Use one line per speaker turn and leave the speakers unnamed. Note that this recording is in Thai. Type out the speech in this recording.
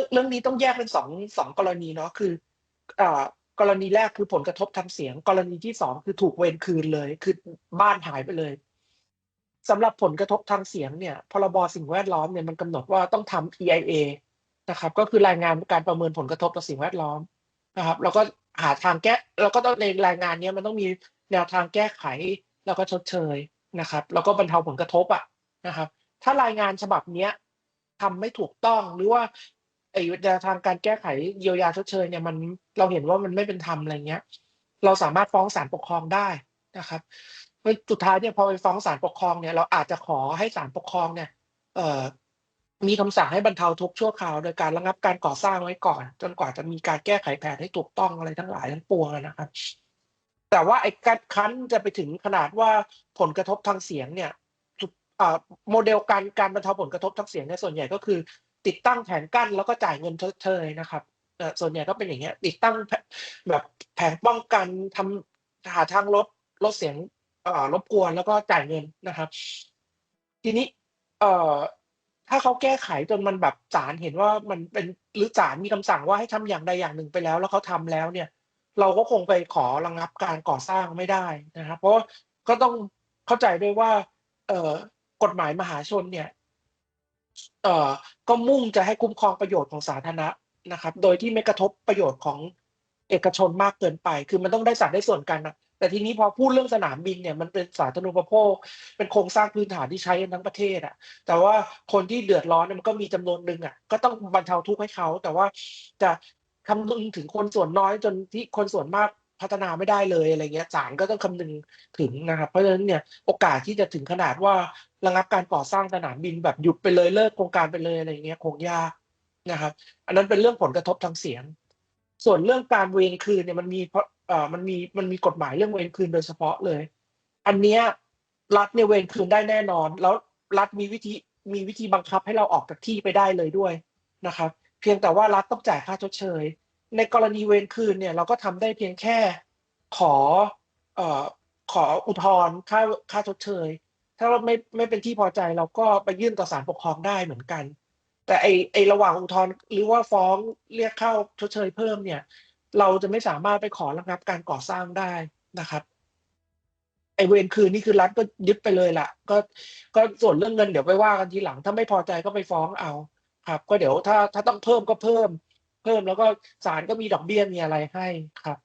รื่องเรื่องนี้ต้องแยกเป็นสองสองกรณีเนาะคืออ่ากรณีแรกคือผลกระทบทางเสียง กรณีที่สองคือถูกเวรคืนเลย คือบ้านหายไปเลยสำหรับผลกระทบทางเสียงเนี่ยพรบสิ่งแวดล้อมเนี่ยมันกำหนดว่าต้องทำ EIA นะครับก็คือรายงานการประเมินผลกระทบต่อสิ่งแวดล้อมนะครับ แล้วก็หาทางแก้แล้วก็ต้องในรายงานเนี้ยมันต้องมีแนวทางแก้ไขแล้วก็ชดเชยนะครับ แล้วก็บรรเทาผลกระทบอะนะครับ ถ้ารายงานฉบับเนี้ยทำไม่ถูกต้องหรือว่า ไอ้แนวทางการแก้ไขเยียวยาชดเชยเนี่ยมันเราเห็นว่ามันไม่เป็นธรรมอะไรเงี้ย เราสามารถฟ้องศาลปกครองได้นะครับเพราะสุดท้ายเนี่ยพอไปฟ้องศาลปกครองเนี่ยเราอาจจะขอให้ศาลปกครองเนี่ย เอ่อมีคำสั่งให้บรรเทาทุกข์ชั่วคราวโดยการระงับการก่อสร้างไว้ก่อน จนกว่าจะมีการแก้ไขแผนให้ถูกต้องอะไรทั้งหลายทั้งปวงนะครับ แต่ว่าไอ้การคั้นจะไปถึงขนาดว่าผลกระทบทางเสียงเนี่ยอ่าโมเดลการการบรรเทาผลกระทบทางเสียงเนี่ยส่วนใหญ่ก็คือ ติดตั้งแผงกั้นแล้วก็จ่ายเงินเชยนะครับส่วนใหญ่ก็เป็นอย่างเงี้ย ติดตั้งแผแบบแผงป้องกันทำหาทางลดลดเสียงรบกวนแล้วก็จ่ายเงินนะครับ ทีนี้ เอ่อถ้าเขาแก้ไขจนมันแบบศาลเห็นว่ามันเป็นหรือศาลมีคำสั่งว่าให้ทำอย่างใดอย่างหนึ่งไปแล้ว แล้วเขาทำแล้วเนี่ย เราก็คงไปขอระงับการก่อสร้างไม่ได้นะครับ เพราะก็ต้องเข้าใจด้วยว่า เอ่อกฎหมายมหาชนเนี่ย เอ่อก็มุ่งจะให้คุ้มครองประโยชน์ของสาธารณะนะครับ โดยที่ไม่กระทบประโยชน์ของเอกชนมากเกินไป คือมันต้องได้สัดได้ส่วนกันนะแต่ทีนี้พอพูดเรื่องสนามบินเนี่ยมันเป็นสาธารณูปโภค เป็นโครงสร้างพื้นฐานที่ใช้กันทั้งประเทศอะแต่ว่าคนที่เดือดร้อนเนี่ยมันก็มีจำนวนหนึ่งอะก็ต้องบรรเทาทุกข์ให้เขา แต่ว่าจะคำนึงถึงคนส่วนน้อยจนที่คนส่วนมาก พัฒนาไม่ได้เลยอะไรเงี้ยศาลก็ต้องคำนึงถึงนะครับ เพราะฉะนั้นเนี่ยโอกาสที่จะถึงขนาดว่าระงับการก่อสร้างสนามบินแบบหยุดไปเลยเลิกโครงการไปเลยอะไรเงี้ยคงยากนะครับ อันนั้นเป็นเรื่องผลกระทบทางเสียง ส่วนเรื่องการเวรคืนเนี่ยมันมีเพราะเอ่อมันมีมันมีกฎหมายเรื่องเวรคืนโดยเฉพาะเลย อันเนี้ยรัฐเนี่ยเวรคืนได้แน่นอน แล้วรัฐมีวิธีมีวิธีบังคับให้เราออกจากที่ไปได้เลยด้วยนะครับ เพียงแต่ว่ารัฐต้องจ่ายค่าชดเชย ในกรณีเวรคืนเนี่ยเราก็ทำได้เพียงแค่ขอเอ่อขออุทธรณ์ค่าค่าชดเชย ถ้าว่าไม่ไม่เป็นที่พอใจเราก็ไปยื่นต่อศาลปกครองได้เหมือนกัน แต่ไอไอระหว่างอุทธรณ์หรือว่าฟ้องเรียกเข้าชดเชยเพิ่มเนี่ย เราจะไม่สามารถไปขอระงับการก่อสร้างได้นะครับไอเวรคืนนี่คือรัฐก็ยึดไปเลยล่ะ ก็ก็ส่วนเรื่องเงินเดี๋ยวไปว่ากันทีหลัง ถ้าไม่พอใจก็ไปฟ้องเอา ครับ ก็เดี๋ยวถ้าถ้าต้องเพิ่มก็เพิ่ม เพิ่มแล้วก็ศาลก็มีดอกเบี้ยมีอะไรให้ครับ